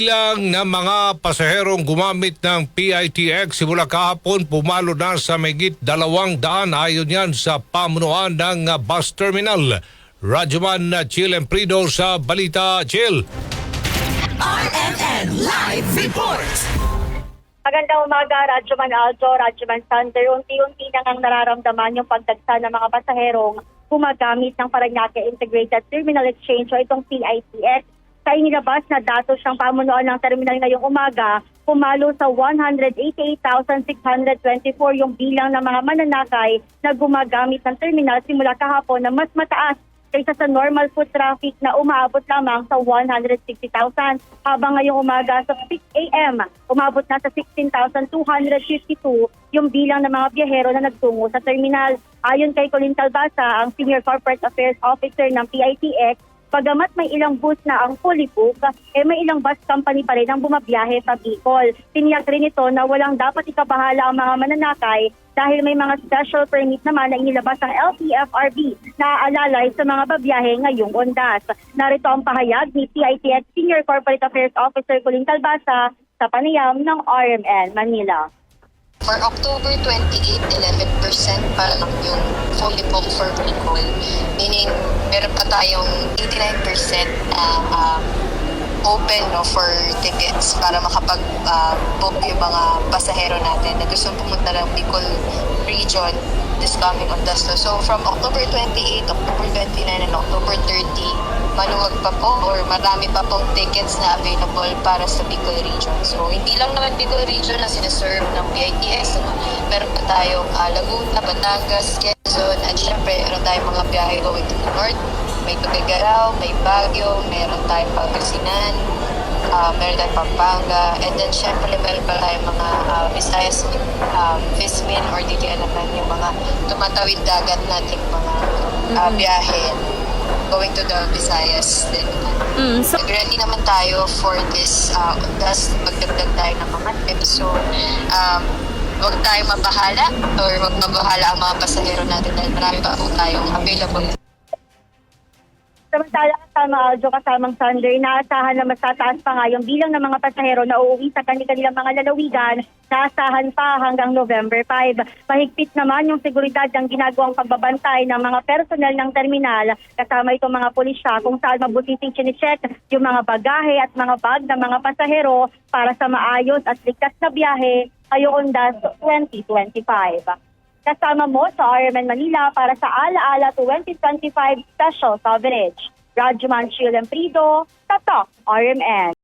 bilang ng mga pasaherong gumamit ng PITX simula kahapon pumalo na sa megit dalawang daan ayon yan sa pamunuan ng bus terminal. Radyoman uh, Chill Emprido sa Balita Chill. RMN Live Report. Magandang umaga, Radyo Man Alto, Radyo Man Thunder. Unti-unti na ngang nararamdaman yung pagdagsa ng mga pasaherong gumagamit ng Paranaque Integrated Terminal Exchange o itong PITX. Sa inilabas na datos ng pamunuan ng terminal ngayong umaga, pumalo sa 188,624 yung bilang ng mga mananakay na gumagamit ng terminal simula kahapon na mas mataas kaysa sa normal foot traffic na umaabot lamang sa 160,000. Habang ngayong umaga sa 6 a.m., umabot na sa 16,252 yung bilang ng mga biyahero na nagtungo sa terminal. Ayon kay Colin Talbasa, ang Senior Corporate Affairs Officer ng PITX, Pagamat may ilang bus na ang fully booked, eh may ilang bus company pa rin ang bumabiyahe sa Bicol. Tiniyak rin ito na walang dapat ikabahala ang mga mananakay dahil may mga special permit naman na inilabas ng LTFRB na aalalay sa mga babiyahe ngayong ondas. Narito ang pahayag ni PITX Senior Corporate Affairs Officer Colin Talbasa sa panayam ng RMN Manila. For October 28, 11% pa lang yung fully booked for Bicol. Meaning, meron pa tayong 89% na um, open no, for tickets para makapag-book yung mga pasahero natin na gustong pumunta ng Bicol region this coming Ondasto. So, from October 28, October 29, and October 30, maluwag pa po or marami pa pong tickets na available para sa Bicol region. So, hindi lang naman Bicol region na sinaserve ng PITX. Meron pa tayong uh, Laguna, Batangas, Quezon, at syempre, meron tayong mga biyahe going to the north. May Tuguegarao, may Baguio, meron tayong Pangasinan, uh, meron tayong Pampanga, and then syempre meron pa tayong mga uh, Visayas, um, Vismin, or di kaya naman yung mga tumatawid dagat nating mga uh, biyahe going to the Visayas din. Mm, so, Ready naman tayo for this uh, das magdagdag tayo ng mga. So, um, huwag tayo mabahala or huwag mabahala ang mga pasahero natin dahil marami pa po tayong available. Samantala kasama Aljo kasamang Sunday, naasahan na mas tataas pa nga yung bilang ng mga pasahero na uuwi sa kanilang mga lalawigan, naasahan pa hanggang November 5. Mahigpit naman yung seguridad ng ginagawang pagbabantay ng mga personel ng terminal, kasama itong mga pulisya kung saan mabutising chinecheck yung mga bagahe at mga bag ng mga pasahero para sa maayos at ligtas na biyahe Ondas 2025. Kasama mo sa RMN Manila para sa Alaala 2025 special coverage. Radyoman Chill Emprido, Tatak RMN.